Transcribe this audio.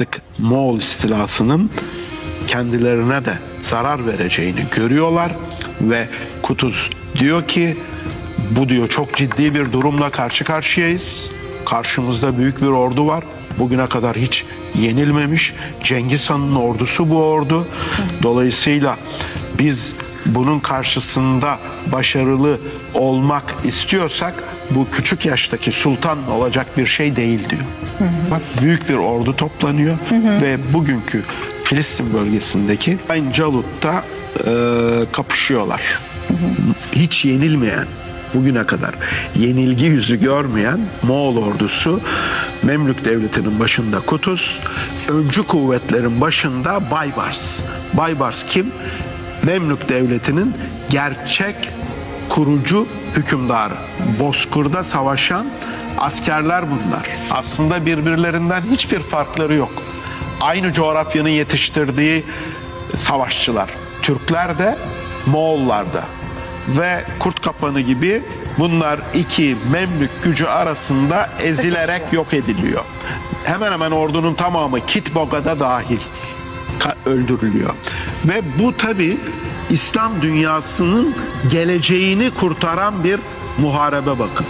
artık Moğol istilasının kendilerine de zarar vereceğini görüyorlar ve Kutuz diyor ki bu diyor çok ciddi bir durumla karşı karşıyayız. Karşımızda büyük bir ordu var. Bugüne kadar hiç yenilmemiş. Cengiz Han'ın ordusu bu ordu. Dolayısıyla biz bunun karşısında başarılı olmak istiyorsak bu küçük yaştaki sultan olacak bir şey değil diyor. Bak büyük bir ordu toplanıyor ve bugünkü Filistin bölgesindeki Ayn Calut'ta e, kapışıyorlar. Hiç yenilmeyen bugüne kadar yenilgi yüzü görmeyen Moğol ordusu Memlük Devleti'nin başında Kutuz, öncü kuvvetlerin başında Baybars. Baybars kim? Memlük Devleti'nin gerçek kurucu hükümdarı. Bozkır'da savaşan askerler bunlar. Aslında birbirlerinden hiçbir farkları yok. Aynı coğrafyanın yetiştirdiği savaşçılar. Türkler de Moğollar da ve Kurt Kapanı gibi bunlar iki Memlük gücü arasında ezilerek yok ediliyor. Hemen hemen ordunun tamamı Kitboga'da dahil öldürülüyor. Ve bu tabi İslam dünyasının geleceğini kurtaran bir muharebe bakın.